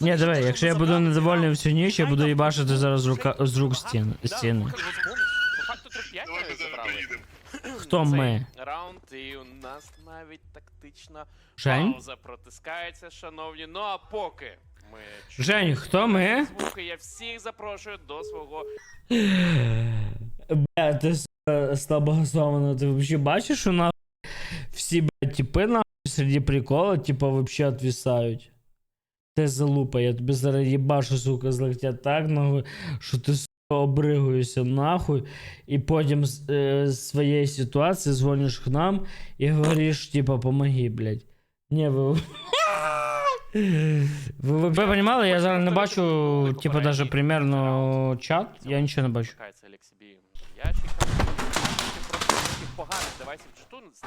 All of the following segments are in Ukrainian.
Ні, диви, якщо я буду недовольний всю ніч, я буду їбашити зараз з, рука... з рук стіни. стіни. По факту 3-5 ми ми забрали. Хто ми? Раунд, і у нас навіть тактична Жень? пауза протискається, шановні. Ну а поки ми Жень, хто ми? звуки, я всіх запрошую до свого Бля, ти сука, слабоголосована, ти вообще бачиш, що нахуй всі, блядь, типи нахуй серед прикола, типа, вообще отвисають. Ти залупа, я тобі зараз їбашу, сука, з так нахуй, що ти, сука, обригуєшся нахуй, і потім з, е, своєї ситуації дзвониш к нам і говориш, типа, помоги, блядь. Ні, ви... Ви, ви, понимали, я зараз не бачу, типа, даже примерно чат, я нічого не бачу. Чекається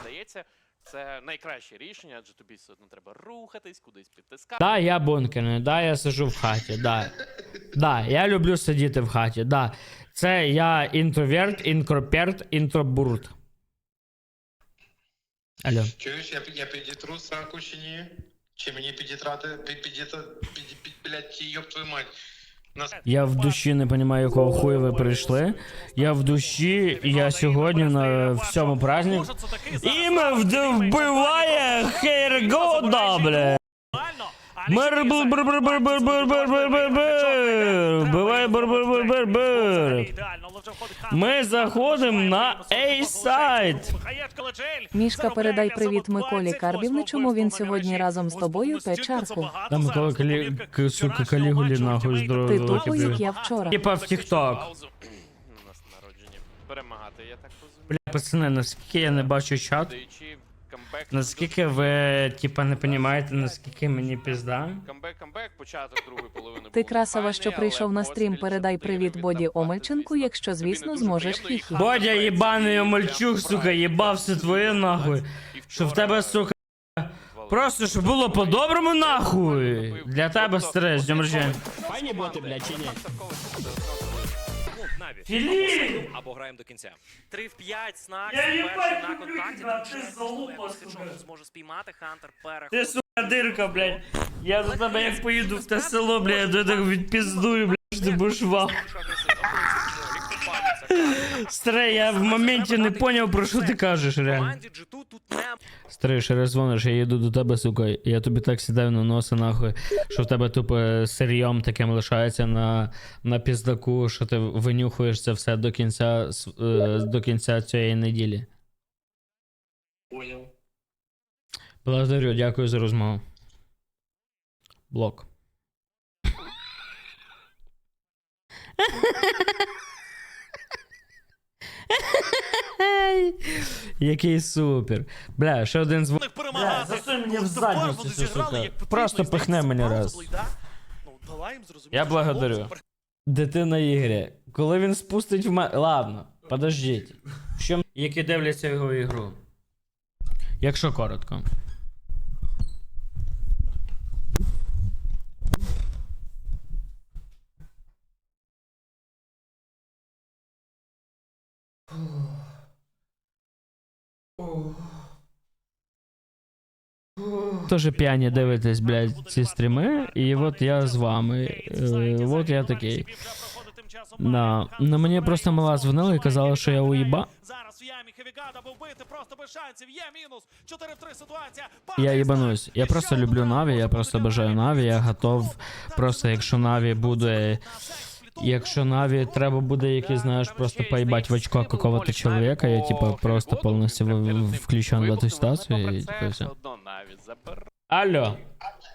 здається, це найкраще рішення, адже тобі все одно треба рухатись, кудись підтискати. Да, я бункерний, да, я сижу в хаті, да. Да, я люблю сидіти в хаті, да. Це я інтроверт, інкроперт, інтробурт. Алло. Чуєш, я, я підітру сраку чи ні? Чи мені підітрати, під, підіта, під, під, блядь, йоб твою мать. Я в душі не розумію, якого хуя ви прийшли. Я в душі, я сьогодні на всьому празднику. Іме вбиває Хейргода, бля. Мер бр бр бр бр бр бр бр бр бр бр Вбиває бр бр бр бр бр Ми заходимо на A-сайт. Мішка, передай привіт Миколі Карбівни, чому він сьогодні разом з тобою п'є чарку. Там Микола Калі... к- сука, Калігулі нахуй Ти здорово. тупо, як я вчора. Типа в Тікток. У нас. Перемагати, я так розумію. Бля, пацани, наскільки я не бачу чат, Даючи камбек. наскільки ви, типа, не розумієте, наскільки мені пізда. Камбек, початок другої половини. Ти красава, що прийшов на стрім. Передай привіт Боді Омельченку, якщо, звісно, зможеш хі-хі. Бодя, і Омельчук, сука, їбався твоє нахуй. Що в тебе, сука, просто щоб було по-доброму нахуй. Для тебе стрес, з днем рождення. Файні боти, блядь, чи ні? Наві. Філіп! Або граємо до кінця. 3 в 5, снак, Я перший їбать на люблю контакті. тебе, ти залупа, сука. зможе спіймати, Хантер Ти, сука, дирка, блядь. Я за тебе як поїду в те село, блядь, я так відпіздую, блядь, що ти будеш вал. Старе, я в моменті не поняв, про що ти кажеш, реально. Команді G2 тут не Старий, ще раз дзвониш, я їду до тебе, сука, я тобі так сідаю на носа, нахуй, що в тебе тупо сирйом таким лишається на, на піздаку, що ти винюхуєш це все до кінця, е, до кінця цієї неділі. Понял. Благодарю, дякую за розмову. Блок. Який супер. Бля, ще один звук. перемагати. засунь мені в задницю цю, сука. Просто пихне мене раз. Ну, Я благодарю. Дитина Ігоря. Коли він спустить в мене. Ладно, подождіть. Що які дивляться його ігру? Якщо коротко. Тоже п'яні дивитесь, блядь, ці стріми, і от я з вами. Е, от я такий. Да. Ну мені просто мала дзвонила і казала, що я уїба. Зараз в ямі Хевігада був бити просто без шансів. Є мінус. 4-3 ситуація. Я їбанусь. Я просто люблю Наві, я просто бажаю Наві, я готов. Просто якщо Наві буде. Якщо Наві треба буде якийсь, знаєш, просто поїбать в очко какого-то чоловіка, я типа просто повністю в- в- включен в эту ситуацію і типа все. Одно навіть забер. Алло,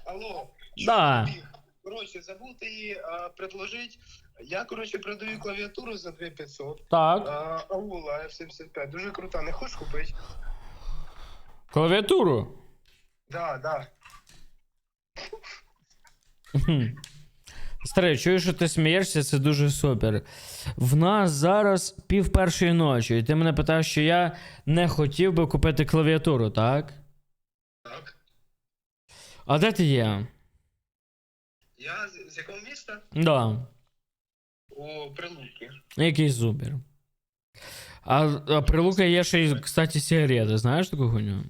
Алло. Да. чё, Биг? Короче, забыл ты а, предложить. Я, короче, продаю клавиатуру за 2500. так. А, Аула F75. Дуже крута. Не хочеш купити? Клавіатуру. Да, да. Хм. Старий, чую, що ти смієшся, це дуже супер. В нас зараз пів першої ночі, і ти мене питаєш, що я не хотів би купити клавіатуру, так? Так. А де ти є? Я з, з якого міста? Да. У Прилуки. Який супер. А, а при Лука є ще й, кстати, сигарети, знаєш таку хуйню?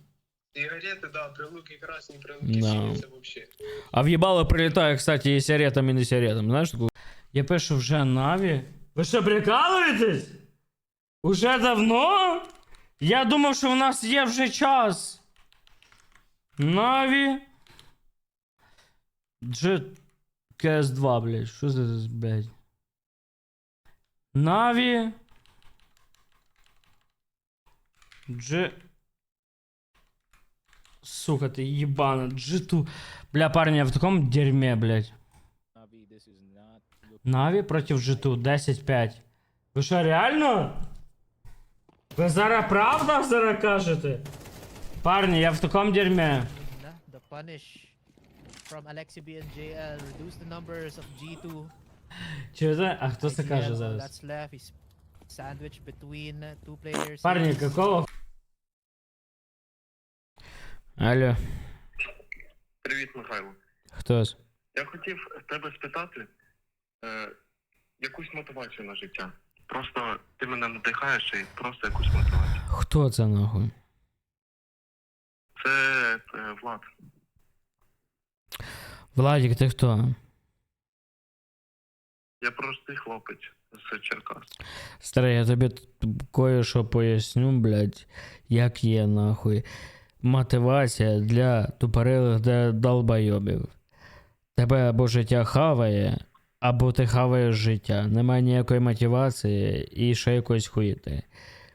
Сигареты, да, прилуки красные, прилуки Да. синие, это вообще. А в їбало прилітає, кстати, і сигаретами, і не сигаретами. Знаєш таку? Я пишу вже Наві. Ви що, прикалуєтесь? Уже давно? Я думав, що в нас є вже час. Наві. Дж... КС2, блядь. Що це, за, блядь? Наві. Дж... Сука, ты ебана, джиту. Бля, парни, я в таком дерьме, блядь. Нави против джиту, 10-5. Ви що, реально? Ви зараз правда зараз кажете? Парні, я в такому дерьме. The punish from Alexi B and JL reduce the numbers of G2. Чи це? А хто це каже зараз? That's left is sandwich between two players. Парні, Yes. какого? Алло, Привіт, Михайло. хто з? Я хотів в тебе спитати е, якусь мотивацію на життя. Просто ти мене надихаєш і просто якусь мотивацію. Хто це нахуй? Це е, Влад. Владик, ти хто? Я простий хлопець з Черкас. Старий, я тобі т- кое-що поясню, блядь, як є нахуй. Мотивація для тупорилих де долбойобів. Тебе або життя хаває, або ти хаваєш життя. Немає ніякої мотивації і ще якоїсь хуїти.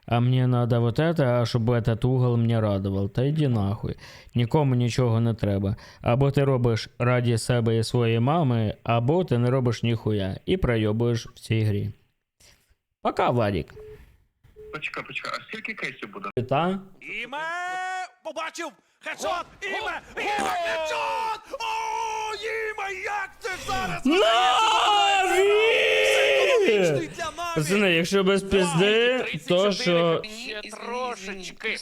А мені надо вот это, а щоб этот угол мене радував. Та йди нахуй. Нікому нічого не треба. Або ти робиш раді себе і своєї мами, або ти не робиш ніхуя і пройобуєш в цій грі. Пока, Владик. Почекай, почекай, а скільки кейсів буде? Та? Іме! Побачив! Хедшот! Іме! Іме! Хедшот! О, Іме, як ти зараз Наві! Пацани, якщо без пізди, то що. Ще трошечки.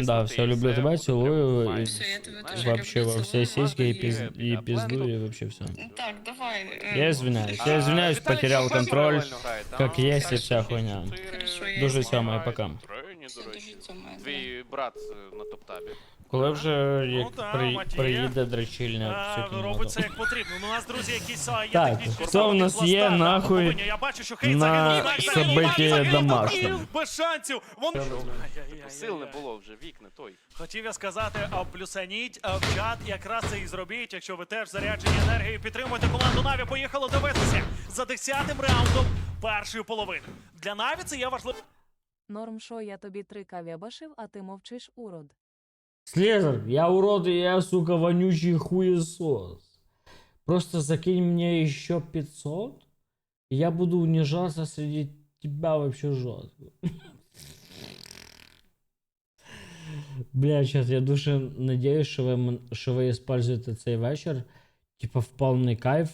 Да, все, люблю тебе, цілую і Все, я тебе теж вообще люблю, во все цілую. сиськи и, пиз... и пизду, и вообще все. Так, давай. е, Я извиняюсь, я извиняюсь, потерял контроль, как есть и вся хуйня. Хорошо, я Дуже знаю. сьомає, пока. Дуже цьомає, да. Твій брат е, на топтабі. Коли вже Ну як та, при... Матія. приїде дрочильня в А, цю кімнату? Робить це як потрібно. Ну, у нас, друзі, якісь а, є Так, технічні хто в нас є, нахуй. Я бачу, що Хейт на. Нак Без шансів. Вон... Сил не було вже, вік не той. Хотів я сказати, а плюсаніть а, в чат якраз це і зробіть, якщо ви теж заряджені енергією, підтримуйте команду Наві. Поїхали дивитися за десятим раундом першої половини. Для Наві це є важливо. Норм шо я тобі три кав'ябашив, а ти мовчиш урод. Слезер, я урод, и я, сука, вонючий хуесос. Просто закинь мне еще 500, и я буду унижаться среди тебя вообще жестко. Бля, сейчас я дуже надеюсь, що ви, м- що ви используєте цей вечір, типа в повний кайф,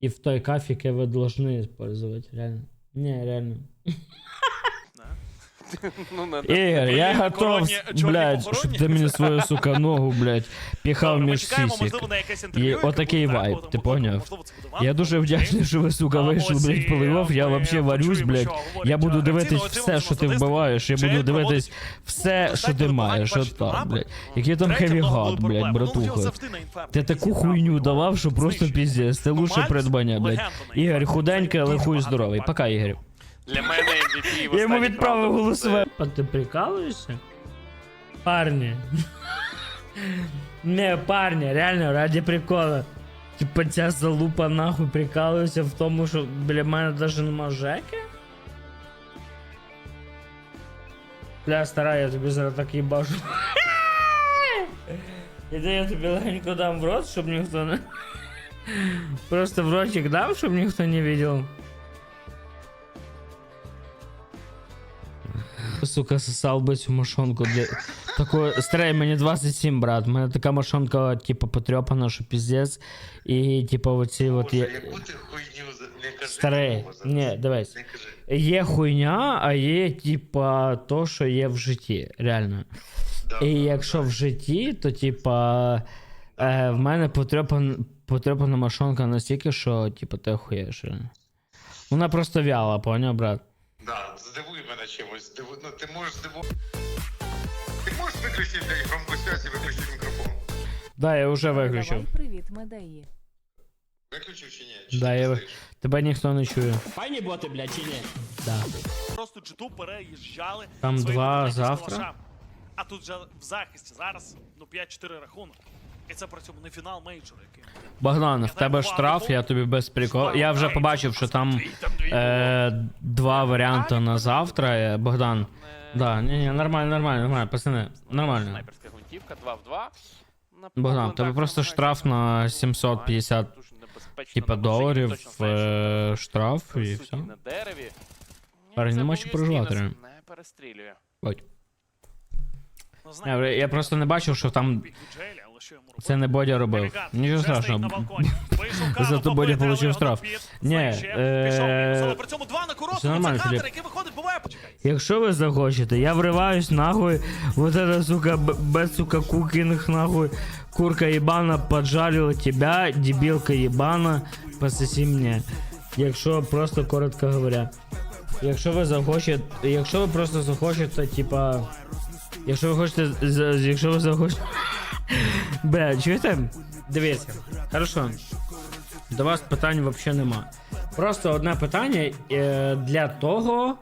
і в той кайф, який ви должны использовать, реально. Не, реально. Ну, Ігор, я готов, блядь, щоб ти мені свою, сука, ногу, блядь, піхав між сісік. І отакий вайб, ти поняв? Я дуже вдячний, що ви, сука, вийшли, блядь, плей-офф. Я вообще варюсь, блядь. Я буду дивитись ну, все, що ти вбиваєш. Я буду дивитись все, що ти маєш. От так, блядь. Який там Третє, хеві гад, блядь, Ну, братуха. Ти таку хуйню давав, що просто піздець. Це лучше придбання, блядь. Ігор, худенький, але хуй здоровий. Пока, Ігор. Для мене MVP в Я йому останніх відправив раундах голосове. це- А ти прикалуєшся? Парні. Не, парні, реально, раді прикола. Типа ця залупа нахуй прикалується в тому, що біля мене навіть нема жеки? Бля, стара, я тобі зараз так їбашу. Іди я тобі легенько дам в рот, щоб ніхто не. Просто в ротик дам, щоб ніхто не видел. Сука, сосал би цю мошонку для. Такої, старий, мені 27, брат. У мене така мошонка, типу, потрьопана, що піздець. І, типу, оці от є. яку ти хуйню не кажи. Старий, ні, дивись. Не кажи. Є хуйня, а є, типа, то, що є в житті, реально. Да, І да, якщо да. в житті, то типа е, в мене потрепан, потрепана машонка настільки, що типа ти охуєш. реально. Вона просто вяла, поняв, брат? Да, здивуй мене чимось. Здивуй, ну ти можеш здивувати. Ти можеш Виключіть, блядь, громку связь і виключіть мікрофон. Да, я вже виключив. Передавай привіт медеї. Виключив чи ні? Да, я ви- Тебе ніхто не чує. Файні боти, блядь, чи ні? Да. Просто G2 переїжджали. Там своїми два завтра. А тут же в захисті зараз ну 5-4 рахунок. І це при цьому не фінал мейджору, який. Богдан, в тебе штраф, я тобі без приколу. Я вже побачив, що там е, два варіанти на завтра. Е, Богдан. Да, ні, ні, нормально, нормально, нормально, пацани, нормально. Снайперська гвинтівка 2 в 2. Богдан, тебе просто штраф на ну, 750 Типа доларів е, штраф і все. на дереві. Парень, нема що переживати, реально. Не перестрілює. Ой. Ну, Я, я просто не бачив, що там це не Бодя робив. Нічого страшного. Вийшов Зато Бодя получив штраф. Ні, е, при цьому два на короткому. все нормально, Це Хантер, Філіп. який виходить, буває. Якщо ви захочете, я вриваюсь нахуй, вот это, сука, б- без, сука, кукинг, нахуй, курка ебана поджарила тебя, дебилка ебана, пососи мне. Якщо просто коротко говоря. Якщо ви захочете, якщо ви просто захочете, типа, якщо ви хочете, з- з- якщо ви захочете, бля, чуєте? Дивіться, хорошо. До вас питань взагалі нема. Просто одне питання е, для того,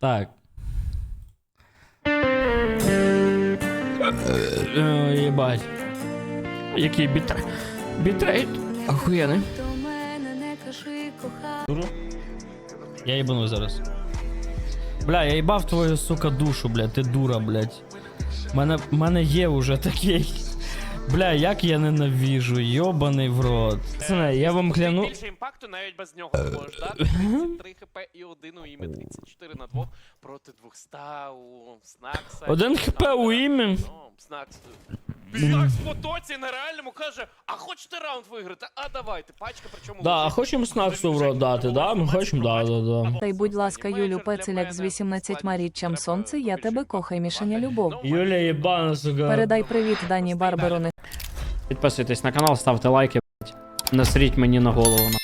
так. Е, Єбать. Який біт... бітрейт? Охуєнний. Я їбану зараз. Бля, я їбав твою, сука, душу, бля, ти дура, блядь. Мене, мене є уже такий. Бля, як я ненавіжу, йобаний в рот. Пацани, я вам кляну. Більше імпакту навіть без нього можеш дати. 33 хп і один у імі 34 на 2 проти 200 у Снакса. Один хп у імі? Ну, Снакс. Снакс в потоці на реальному каже, а хочете раунд виграти? А давайте, пачка, причому... Да, а хочемо снаксу в рот дати, да? Ми хочемо, да, да, да. Та й будь ласка, Юлю Пецеляк з 18 річчям сонце, я тебе кохай, мішаня любов. Юля єбана, сука. Передай привіт Дані Барбарони. Підписуйтесь на канал, ставте лайки, блядь. Насріть мені на голову. на.